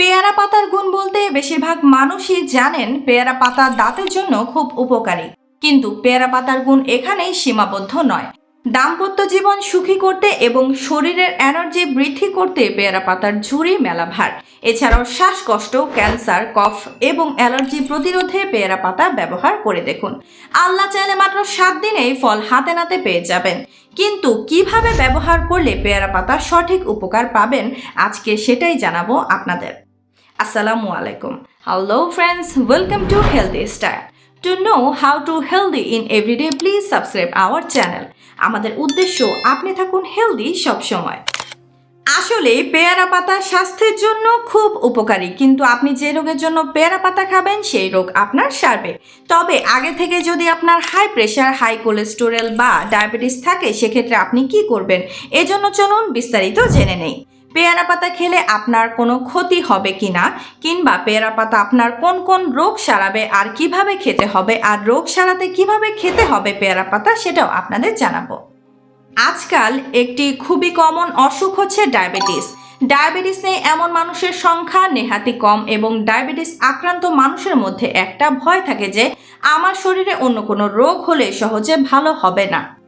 পেয়ারা পাতার গুণ বলতে বেশিরভাগ মানুষই জানেন পেয়ারা পাতা দাঁতের জন্য খুব উপকারী। কিন্তু পেয়ারা পাতার গুণ এখানেই সীমাবদ্ধ নয়। দাম্পত্য জীবন সুখী করতে এবং শরীরের এনার্জি বৃদ্ধি করতে পেয়ারা পাতার ঝুড়ি মেলা ভার এছাড়াও শ্বাসকষ্ট, ক্যান্সার, কফ এবং অ্যালার্জি প্রতিরোধে পেয়ারা পাতা ব্যবহার করে দেখুন। আল্লাহ চাইলে মাত্র সাত দিনেই ফল হাতে নাতে পেয়ে যাবেন। কিন্তু কীভাবে ব্যবহার করলে পেয়ারা পাতা সঠিক উপকার পাবেন, আজকে সেটাই জানাব আপনাদের। আসসালামু আলাইকুম। Hello friends welcome to healthy style to know how to healthy in everyday please subscribe our channel আমাদের উদ্দেশ্য, আপনি থাকুন হেলদি সবসময়। আসলে পেয়ারা পাতা স্বাস্থ্যের জন্য খুব উপকারী, কিন্তু আপনি যে রোগের জন্য পেয়ারা পাতা খাবেন, সেই রোগ আপনার সারবে। তবে আগে থেকে যদি আপনার হাই প্রেশার হাই কোলেস্টেরল বা ডায়াবেটিস থাকে, সেক্ষেত্রে আপনি কি করবেন? এজন্য চলুন বিস্তারিত জেনে নেই। পেয়ারা পাতা খেলে আপনার কোনো ক্ষতি হবে কি না কিংবা পেয়ারা পাতা আপনার কোন কোন রোগ সারাবে আর কীভাবে খেতে হবে? আর রোগ সারাতে কীভাবে খেতে হবে পেয়ারা পাতা সেটাও আপনাদের জানাব। আজকাল একটি খুবই কমন অসুখ হচ্ছে ডায়াবেটিস। ডায়াবেটিস এমন মানুষের সংখ্যা নেহাতি কম এবং ডায়াবেটিস আক্রান্ত মানুষের মধ্যে একটা ভয় থাকে যে, আমার শরীরে অন্য কোনো রোগ হলে সহজে ভালো হবে না।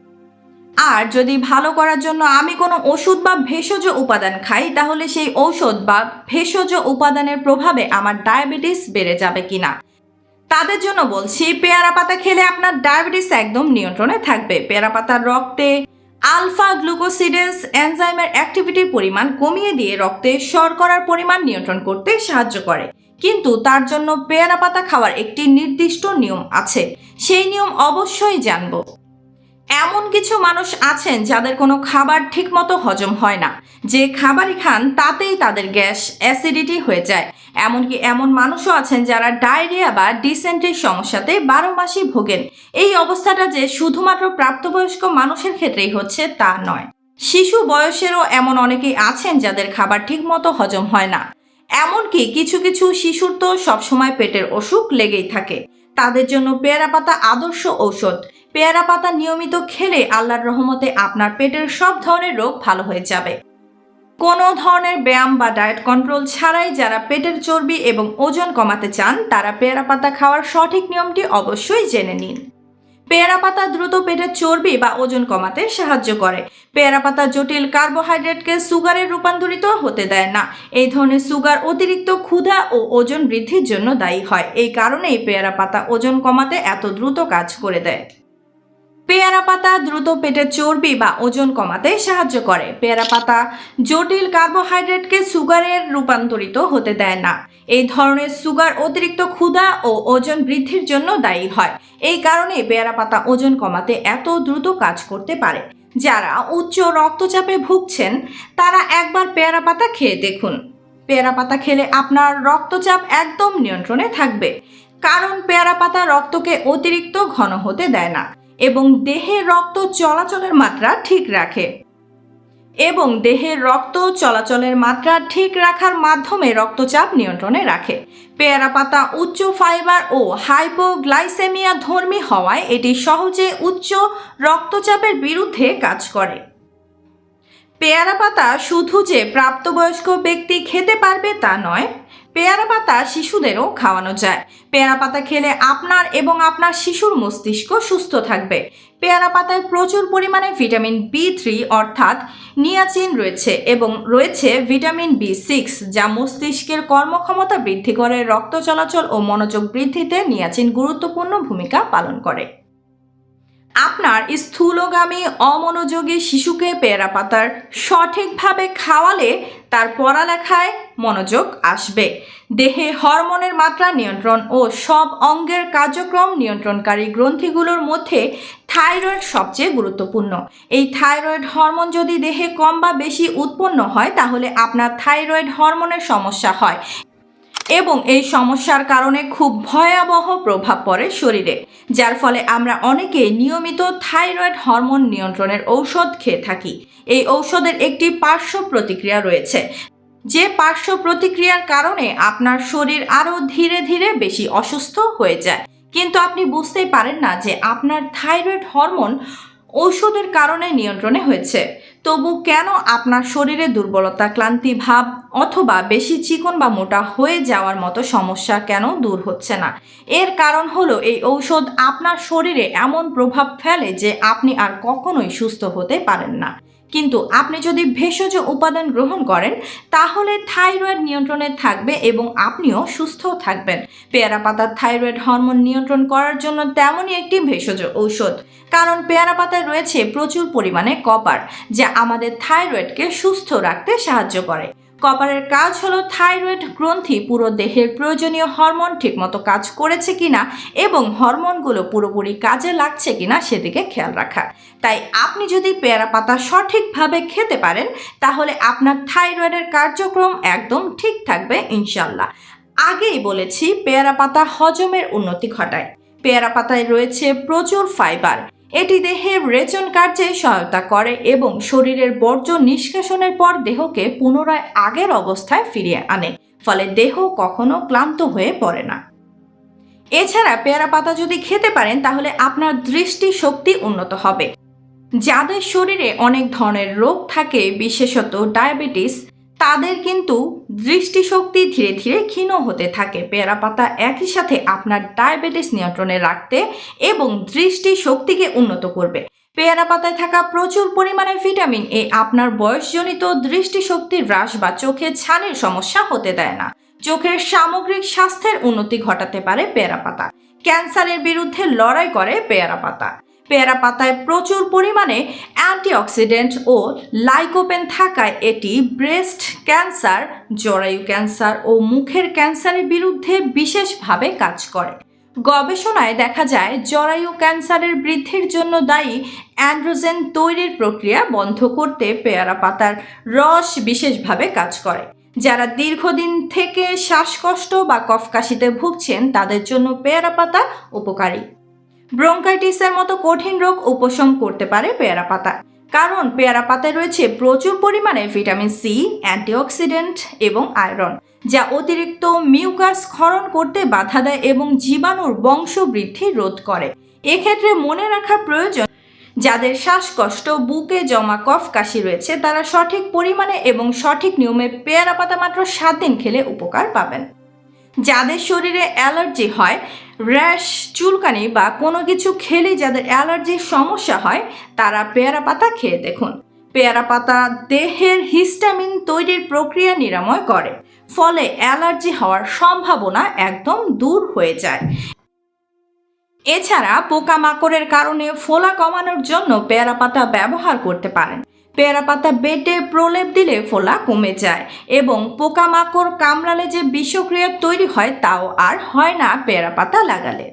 আর যদি ভালো করার জন্য আমি কোনো ওষুধ বা ভেষজ উপাদান খাই, তাহলে সেই ঔষধ বা ভেষজ উপাদানের প্রভাবে আমার ডায়াবেটিস বেড়ে যাবে কিনা? তাদের জন্য বলছি, পেয়ারা পাতা খেলে আপনার ডায়াবেটিস একদম নিয়ন্ত্রণে থাকবে। পেয়ারা পাতার রক্তে আলফা গ্লুকোসিডেস এনজাইমের অ্যাক্টিভিটির পরিমাণ কমিয়ে দিয়ে রক্তে শর্করার পরিমাণ নিয়ন্ত্রণ করতে সাহায্য করে। কিন্তু তার জন্য পেয়ারা পাতা খাওয়ার একটি নির্দিষ্ট নিয়ম আছে। সেই নিয়ম অবশ্যই জানব। এমন কিছু মানুষ আছেন যাদের কোনো খাবার ঠিকমতো হজম হয় না। যে খাবারই খান, তাতেই তাদের গ্যাস অ্যাসিডিটি হয়ে যায়। এমনকি এমন মানুষও আছেন যারা ডায়রিয়া বা ডিসেন্ট্রির সমস্যাতে বারো মাসই ভোগেন। এই অবস্থাটা যে শুধুমাত্র প্রাপ্তবয়স্ক মানুষের ক্ষেত্রেই হচ্ছে, তা নয়। শিশু বয়সেরও এমন অনেকেই আছেন যাদের খাবার ঠিকমতো হজম হয় না। এমনকি কিছু কিছু শিশুর তো সবসময় পেটের অসুখ লেগেই থাকে। তাদের জন্য পেয়ারা পাতা আদর্শ ঔষধ। পেয়ারা পাতা নিয়মিত খেলে আল্লাহর রহমতে আপনার পেটের সব ধরনের রোগ ভালো হয়ে যাবে। কোনো ধরনের ব্যায়াম বা ডায়েট কন্ট্রোল ছাড়াই যারা পেটের চর্বি এবং ওজন কমাতে চান, তারা পেয়ারা পাতা খাওয়ার সঠিক নিয়মটি অবশ্যই জেনে নিন। পেয়ারা পাতা দ্রুত পেটের চর্বি বা ওজন কমাতে সাহায্য করে। পেয়ারা পাতা জটিল কার্বোহাইড্রেটকে সুগারে রূপান্তরিত হতে দেয় না। এই ধরনের সুগার অতিরিক্ত ক্ষুধা ও ওজন বৃদ্ধির জন্য দায়ী হয়। এই কারণেই পেয়ারা পাতা ওজন কমাতে এত দ্রুত কাজ করে দেয়। পেয়ারা পাতা দ্রুত পেটের চর্বি বা ওজন কমাতে সাহায্য করে। পেয়ারা পাতা জটিল কার্বোহাইড্রেটকে সুগারের রূপান্তরিত হতে দেয় না। এই ধরনের সুগার অতিরিক্ত ক্ষুধা ও ওজন বৃদ্ধির জন্য দায়ী হয়। এই কারণে পেয়ারা পাতা ওজন কমাতে এত দ্রুত কাজ করতে পারে। যারা উচ্চ রক্তচাপে ভুগছেন, তারা একবার পেয়ারা পাতা খেয়ে দেখুন। পেয়ারা পাতা খেলে আপনার রক্তচাপ একদম নিয়ন্ত্রণে থাকবে। কারণ পেয়ারা পাতা রক্তকে অতিরিক্ত ঘন হতে দেয় না। এবং দেহের রক্ত চলাচলের মাত্রা ঠিক রাখে। এবং দেহের রক্ত চলাচলের মাত্রা ঠিক রাখার মাধ্যমে রক্তচাপ নিয়ন্ত্রণে রাখে। পেয়ারা পাতা, উচ্চ ফাইবার ও হাইপোগ্লাইসেমিয়া ধর্মী হওয়ায় এটি সহজে উচ্চ রক্তচাপের বিরুদ্ধে কাজ করে। পেয়ারা পাতা শুধু যে প্রাপ্তবয়স্ক ব্যক্তি খেতে পারবে তা নয় পেয়ারা পাতা শিশুদেরও খাওয়ানো যায়। পেয়ারা পাতা খেলে আপনার এবং আপনার শিশুর মস্তিষ্ক সুস্থ থাকবে। পেয়ারা পাতায় প্রচুর পরিমাণে ভিটামিন বি থ্রি অর্থাৎ নিয়াচিন রয়েছে এবং রয়েছে ভিটামিন বি সিক্স যা মস্তিষ্কের কর্মক্ষমতা বৃদ্ধি করে, রক্ত চলাচল ও মনোযোগ বৃদ্ধিতে নিয়াচিন গুরুত্বপূর্ণ ভূমিকা পালন করে। আপনার স্থূলগামী, অমনোযোগী শিশুকে পেয়ারা পাতার সঠিকভাবে খাওয়ালে তার পড়ালেখায় মনোযোগ আসবে। দেহে হরমোনের মাত্রা নিয়ন্ত্রণ ও সব অঙ্গের কার্যক্রম নিয়ন্ত্রণকারী গ্রন্থিগুলোর মধ্যে থাইরয়েড সবচেয়ে গুরুত্বপূর্ণ। এই থাইরয়েড হরমোন যদি দেহে কম বা বেশি উৎপন্ন হয়, তাহলে আপনার থাইরয়েড হরমোনের সমস্যা হয়। এবং এই সমস্যার কারণে খুব ভয়াবহ প্রভাব পড়ে শরীরে, যার ফলে আমরা অনেকে নিয়মিত থাইরয়েড হরমোন নিয়ন্ত্রণের ঔষধ খেয়ে থাকি। এই ঔষধের একটি পার্শ্ব প্রতিক্রিয়া রয়েছে। যে পার্শ্ব প্রতিক্রিয়ার কারণে আপনার শরীর আরও ধীরে ধীরে বেশি অসুস্থ হয়ে যায়। কিন্তু আপনি বুঝতেই পারেন না যে আপনার থাইরয়েড হরমোন ঔষধের কারণে নিয়ন্ত্রণে হয়েছে। তবু কেন আপনার শরীরে দুর্বলতা, ক্লান্তি ভাব অথবা বেশি চিকন বা মোটা হয়ে যাওয়ার মতো সমস্যা কেন দূর হচ্ছে না? এর কারণ হলো এই ঔষধ আপনার শরীরে এমন প্রভাব ফেলে যে আপনি আর কখনোই সুস্থ হতে পারেন না। কিন্তু আপনি যদি ভেষজ উপাদান গ্রহণ করেন, তাহলে থাইরয়েড নিয়ন্ত্রণে থাকবে এবং আপনিও সুস্থ থাকবেন। পেয়ারা পাতার থাইরয়েড হরমোন নিয়ন্ত্রণ করার জন্য তেমনই একটি ভেষজ ঔষধ। কারণ পেয়ারা পাতায় রয়েছে প্রচুর পরিমাণে কপার, যা আমাদের থাইরয়েডকে সুস্থ রাখতে সাহায্য করে। কপারের কাজ হলো থাইরয়েড গ্রন্থি পুরো দেহের প্রয়োজনীয় হরমোন ঠিকমতো কাজ করেছে কিনা এবং হরমোনগুলো পুরোপুরি কাজে লাগছে কিনা সেদিকে খেয়াল রাখা। তাই আপনি যদি পেয়ারা পাতা সঠিকভাবে খেতে পারেন, তাহলে আপনার থাইরয়েডের কার্যক্রম একদম ঠিক থাকবে ইনশাল্লাহ আগেই বলেছি, পেয়ারা পাতা হজমের উন্নতি ঘটায়। পেয়ারা পাতায় রয়েছে প্রচুর ফাইবার। এটি দেহের রেচন কার্যে সহায়তা করে এবং শরীরের বর্জ্য নিষ্কাশনের পর দেহকে পুনরায় আগের অবস্থায় ফিরিয়ে আনে, ফলে দেহ কখনো ক্লান্ত হয়ে পড়ে না। এছাড়া পেয়ারা পাতা যদি খেতে পারেন, তাহলে আপনার দৃষ্টি শক্তি উন্নত হবে। যাদের শরীরে অনেক ধরনের রোগ থাকে, বিশেষত ডায়াবেটিস তাদের কিন্তু দৃষ্টিশক্তি ধীরে ধীরে ক্ষীণ হতে থাকে। পেয়ারা পাতা একই সাথে আপনার ডায়াবেটিস নিয়ন্ত্রণে রাখতে এবং দৃষ্টিশক্তিকে উন্নত করবে। পেয়ারা পাতায় থাকা প্রচুর পরিমাণে ভিটামিন এ আপনার বয়সজনিত দৃষ্টিশক্তি হ্রাস বা চোখে ছানির সমস্যা হতে দেয় না। চোখের সামগ্রিক স্বাস্থ্যের উন্নতি ঘটাতে পারে পেয়ারা পাতা। ক্যান্সারের বিরুদ্ধে লড়াই করে পেয়ারা পাতা। পেয়ারা পাতায় প্রচুর পরিমাণে অ্যান্টিঅক্সিডেন্ট ও লাইকোপেন থাকায় এটি ব্রেস্ট ক্যান্সার, জরায়ু ক্যান্সার ও মুখের ক্যান্সারের বিরুদ্ধে বিশেষভাবে কাজ করে। গবেষণায় দেখা যায়, জরায়ু ক্যান্সারের বৃদ্ধির জন্য দায়ী অ্যান্ড্রোজেন তৈরির প্রক্রিয়া বন্ধ করতে পেয়ারা পাতার রস বিশেষভাবে কাজ করে। যারা দীর্ঘদিন থেকে শ্বাসকষ্ট বা কফকাশিতে ভুগছেন, তাদের জন্য পেয়ারা পাতা উপকারী। ব্রঙ্কাইটিসের মতো কঠিন রোগ উপশম করতে পারে পেয়ারা পাতা। কারণ পেয়ারা পাতায় রয়েছে প্রচুর পরিমাণে ভিটামিন সি, অ্যান্টিঅক্সিডেন্ট এবং আয়রন, যা অতিরিক্ত মিউকাস ক্ষরণ করতে বাধা দেয় এবং জীবাণুর বংশবৃদ্ধি রোধ করে। এক্ষেত্রে মনে রাখা প্রয়োজন, যাদের শ্বাসকষ্ট, বুকে জমা কফ কাশি রয়েছে, তারা সঠিক পরিমাণে এবং সঠিক নিয়মে পেয়ারা পাতা মাত্র সাত দিন খেলে উপকার পাবেন। যাদের শরীরে অ্যালার্জি হয়, র্যাশ, চুলকানি বা কোনো কিছু খেলে যাদের অ্যালার্জির সমস্যা হয়, তারা পেয়ারা পাতা খেয়ে দেখুন। পেয়ারা পাতা দেহের হিস্টামিন তৈরির প্রক্রিয়া নিরাময় করে, ফলে অ্যালার্জি হওয়ার সম্ভাবনা একদম দূর হয়ে যায়। এছাড়া পোকামাকড়ের কারণে ফোলা কমানোর জন্য পেয়ারা পাতা ব্যবহার করতে পারেন। পেয়ারা পাতা বেটে প্রলেপ দিলে ফোলা কমে যায় এবং পোকামাকড় কামড়ালে যে বিষক্রিয়া তৈরি হয় তাও আর হয় না পেয়ারা পাতা লাগালে।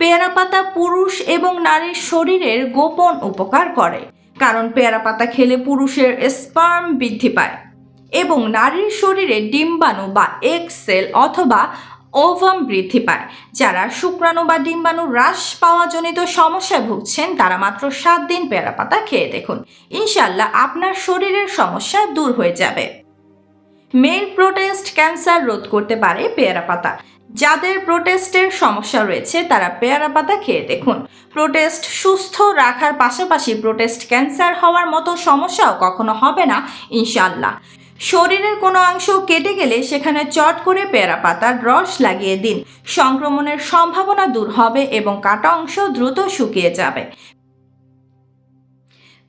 পেয়ারা পাতা পুরুষ এবং নারীর শরীরের গোপন উপকার করে, কারণ পেয়ারা পাতা খেলে পুরুষের স্পার্ম বৃদ্ধি পায় এবং নারীর শরীরে ডিম্বাণু বা এক্স সেল অথবা ওভাম বৃদ্ধি পায়। যারা শুক্রাণু বা ডিম্বাণু হ্রাস পাওয়া জনিত সমস্যায় ভুগছেন, তারা মাত্র সাত দিন পেয়ারা পাতা খেয়ে দেখুন। ইনশাল্লাহ আপনার শরীরের সমস্যা দূর হয়ে যাবে। মেল প্রোটেস্ট ক্যান্সার রোধ করতে পারে পেয়ারা পাতা। যাদের প্রোটেস্টের সমস্যা রয়েছে, তারা পেয়ারা পাতা খেয়ে দেখুন। প্রোটেস্ট সুস্থ রাখার পাশাপাশি প্রোটেস্ট ক্যান্সার হওয়ার মতো সমস্যাও কখনো হবে না ইনশাল্লাহ শরীরের কোনো অংশ কেটে গেলে সেখানে চট করে পেয়ারা পাতার রস লাগিয়ে দিন। সংক্রমণের সম্ভাবনা দূর হবে এবং কাটা অংশ দ্রুত শুকিয়ে যাবে।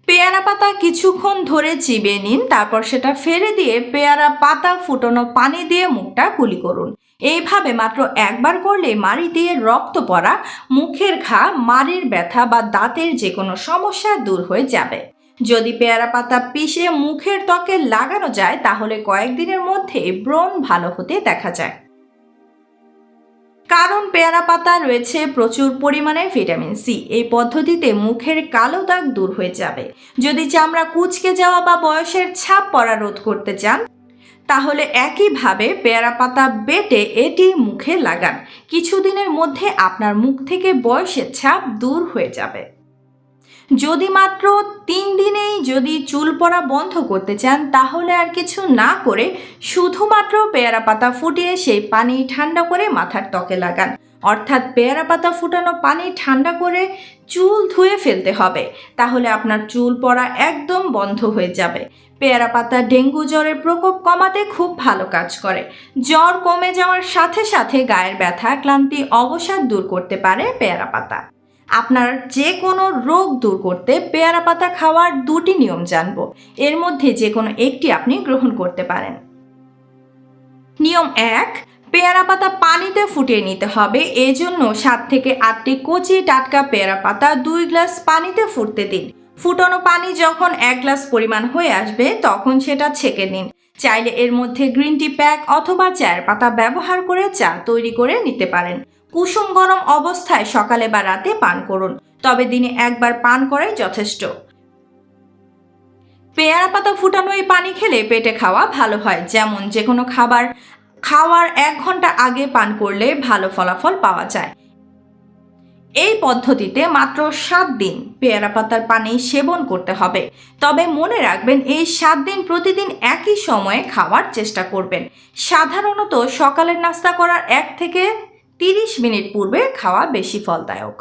পেয়ারা পাতা কিছুক্ষণ ধরে চিবিয়ে নিন, তারপর সেটা ফেলে দিয়ে পেয়ারা পাতা ফুটানো পানি দিয়ে মুখটা কুলি করুন। এইভাবে মাত্র একবার করলে মাড়ি দিয়ে রক্ত পড়া, মুখের ঘা, মাড়ির ব্যথা বা দাঁতের যে কোনো সমস্যা দূর হয়ে যাবে। যদি পেয়ারা পাতা পিষে মুখের ত্বকে লাগানো যায়, তাহলে কয়েকদিনের মধ্যে ব্রণ ভালো হতে দেখা যায়। কারণ পেয়ারা পাতা রয়েছে প্রচুর পরিমাণে ভিটামিন সি। এই পদ্ধতিতে মুখের কালো দাগ দূর হয়ে যাবে। যদি চামড়া কুচকে যাওয়া বা বয়সের ছাপ পড়া রোধ করতে চান, তাহলে একইভাবে পেয়ারা পাতা বেটে এটি মুখে লাগান। কিছুদিনের মধ্যে আপনার মুখ থেকে বয়সের ছাপ দূর হয়ে যাবে। যদি মাত্র তিন দিনেই যদি চুল পড়া বন্ধ করতে চান, তাহলে আর কিছু না করে শুধুমাত্র পেয়ারা পাতা ফুটিয়ে সেই পানি ঠান্ডা করে মাথার ত্বকে লাগান। অর্থাৎ পেয়ারা পাতা ফুটানো পানি ঠান্ডা করে চুল ধুয়ে ফেলতে হবে, তাহলে আপনার চুল পড়া একদম বন্ধ হয়ে যাবে। পেয়ারা পাতা ডেঙ্গু জ্বরের প্রকোপ কমাতে খুব ভালো কাজ করে। জ্বর কমে যাওয়ার সাথে সাথে গায়ের ব্যথা, ক্লান্তি, অবসাদ দূর করতে পারে পেয়ারা পাতা। আপনার যে কোনো রোগ দূর করতে পেয়ারা পাতা খাওয়ার দুটি নিয়ম জানব। এর মধ্যে যে কোনো একটি আপনি গ্রহণ করতে পারেন। নিয়ম এক, পেয়ারা পাতা পানিতে ফুটিয়ে নিতে হবে। এজন্য সাত থেকে আটটি কচি টাটকা পেয়ারা পাতা দুই গ্লাস পানিতে ফুটতে দিন। ফুটানো পানি যখন এক গ্লাস পরিমাণ হয়ে আসবে, তখন সেটা ছেঁকে নিন। চাইলে এর মধ্যে গ্রিন টি প্যাক অথবা চায়ের পাতা ব্যবহার করে চা তৈরি করে নিতে পারেন। কুসুম গরম অবস্থায় সকালে বা রাতে পান করুন, তবে দিনে একবার পান করাই যথেষ্ট। পেয়ারা পাতা ফুটানো এই পানি খেলে পেটে খাওয়া ভালো হয়, যেমন যে কোনো খাবার খাওয়ার এক ঘণ্টা আগে পান করলে ভালো ফলাফল পাওয়া যায়। এই পদ্ধতিতে মাত্র সাত দিন পেয়ারা পাতার পানি সেবন করতে হবে, তবে মনে রাখবেন এই সাত দিন প্রতিদিন একই সময়ে খাওয়ার চেষ্টা করবেন। সাধারণত সকালের নাস্তা করার এক থেকে তিরিশ মিনিট পূর্বে খাওয়া বেশি ফলদায়ক।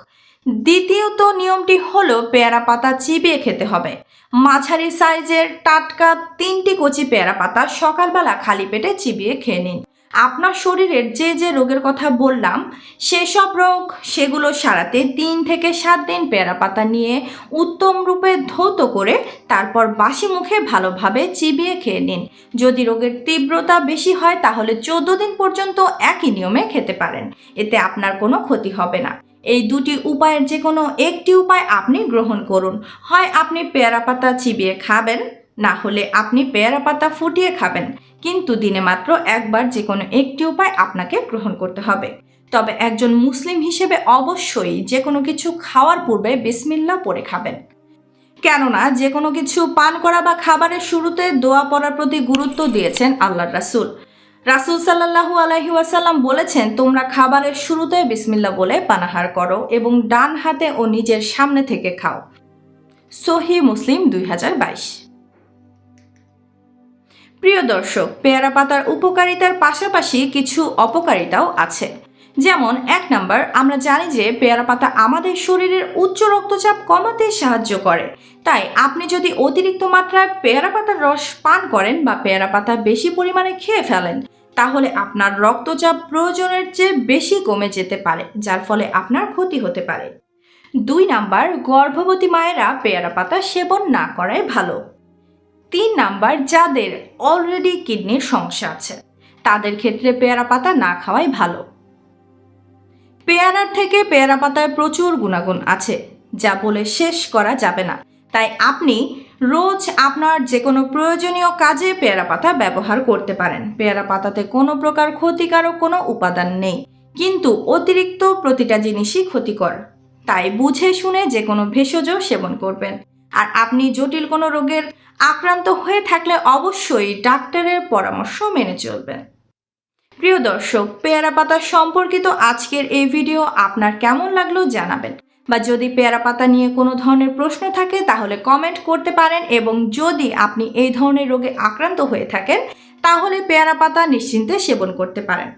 দ্বিতীয়ত নিয়মটি হলো পেয়ারা পাতা চিবিয়ে খেতে হবে। মাঝারি সাইজের টাটকা তিনটি কচি পেয়ারা পাতা সকালবেলা খালি পেটে চিবিয়ে খেয়ে নিন। আপনার শরীরের যে যে রোগের কথা বললাম, সেসব রোগ সেগুলো সারাতে তিন থেকে সাত দিন পেয়ারা পাতা নিয়ে উত্তম রূপে ধৌত করে তারপর বাসি মুখে ভালোভাবে চিবিয়ে খেয়ে নিন। যদি রোগের তীব্রতা বেশি হয়, তাহলে চোদ্দ দিন পর্যন্ত একই নিয়মে খেতে পারেন। এতে আপনার কোনো ক্ষতি হবে না। এই দুটি উপায়ের যে কোনো একটি উপায় আপনি গ্রহণ করুন। হয় আপনি পেয়ারা পাতা চিবিয়ে খাবেন না হলে আপনি পেয়ারা পাতা ফুটিয়ে খাবেন। কিন্তু দিনে মাত্র একবার যে কোনো একটি উপায় আপনাকে গ্রহণ করতে হবে। তবে একজন মুসলিম হিসেবে অবশ্যই যে কোনো কিছু খাওয়ার পূর্বে বিসমিল্লা পরে খাবেন। কেননা যে কোনো কিছু পান করা বা খাবারের শুরুতে দোয়া পড়ার প্রতি গুরুত্ব দিয়েছেন আল্লাহ রাসুল। রাসুল সাল্লাহু আলহি ওয়াসাল্লাম বলেছেন, তোমরা খাবারের শুরুতে বিসমিল্লা বলে পানাহার করো এবং ডান হাতে ও নিজের সামনে থেকে খাও। সহি মুসলিম দুই হাজার বাইশ। প্রিয় দর্শক, পেয়ারা পাতার উপকারিতার পাশাপাশি কিছু অপকারিতাও আছে। যেমন, এক নাম্বার, আমরা জানি যে পেয়ারা পাতা আমাদের শরীরের উচ্চ রক্তচাপ কমাতে সাহায্য করে। তাই আপনি যদি অতিরিক্ত মাত্রায় পেয়ারা পাতার রস পান করেন বা পেয়ারা পাতা বেশি পরিমাণে খেয়ে ফেলেন, তাহলে আপনার রক্তচাপ প্রয়োজনের চেয়ে বেশি কমে যেতে পারে, যার ফলে আপনার ক্ষতি হতে পারে। দুই নাম্বার, গর্ভবতী মায়েরা পেয়ারা পাতা সেবন না করাই ভালো। তিন নাম্বার যাদের অলরেডি কিডনির সমস্যা আছে, তাদের ক্ষেত্রে পেয়ারা পাতা না খাওয়াই ভালো। পেয়ারার থেকে পেয়ারা পাতায় প্রচুর গুণাগুণ আছে, যা বলে শেষ করা যাবে না। তাই আপনি রোজ আপনার যে কোনো প্রয়োজনীয় কাজে পেয়ারা পাতা ব্যবহার করতে পারেন। পেয়ারা পাতাতে কোনো প্রকার ক্ষতিকারক কোনো উপাদান নেই, কিন্তু অতিরিক্ত প্রতিটা জিনিসই ক্ষতিকর। তাই বুঝে শুনে যে কোনো ভেষজ সেবন করবেন। আর আপনি জটিল কোনো রোগের আক্রান্ত হয়ে থাকলে অবশ্যই ডাক্তারের পরামর্শ মেনে চলবেন। প্রিয় দর্শক, পেয়ারা পাতা সম্পর্কিত আজকের এই ভিডিও আপনার কেমন লাগল জানাবেন। বা যদি পেয়ারা পাতা নিয়ে কোনো ধরনের প্রশ্ন থাকে, তাহলে কমেন্ট করতে পারেন এবং যদি আপনি এই ধরনের রোগে আক্রান্ত হয়ে থাকেন, তাহলে পেয়ারা পাতা নিশ্চিন্তে সেবন করতে পারেন।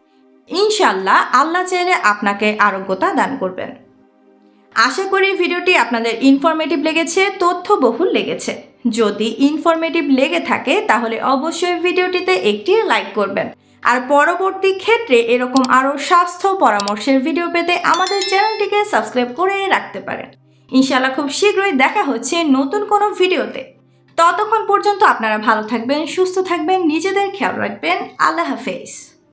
ইনশাল্লাহ আল্লাহ চাইলে আপনাকে আরোগ্যতা দান করবেন। আশা করি ভিডিওটি আপনাদের ইনফরমেটিভ লেগেছে, তথ্যবহুল লেগেছে। যদি ইনফরমেটিভ লেগে থাকে, তাহলে অবশ্যই ভিডিওটিতে একটি লাইক করবেন। আর পরবর্তী ক্ষেত্রে এরকম আরও স্বাস্থ্য পরামর্শের ভিডিও পেতে আমাদের চ্যানেলটিকে সাবস্ক্রাইব করে রাখতে পারেন। ইনশাল্লাহ খুব শীঘ্রই দেখা হচ্ছে নতুন কোনো ভিডিওতে। ততক্ষণ পর্যন্ত আপনারা ভালো থাকবেন, সুস্থ থাকবেন, নিজেদের খেয়াল রাখবেন। আল্লাহ হাফেজ।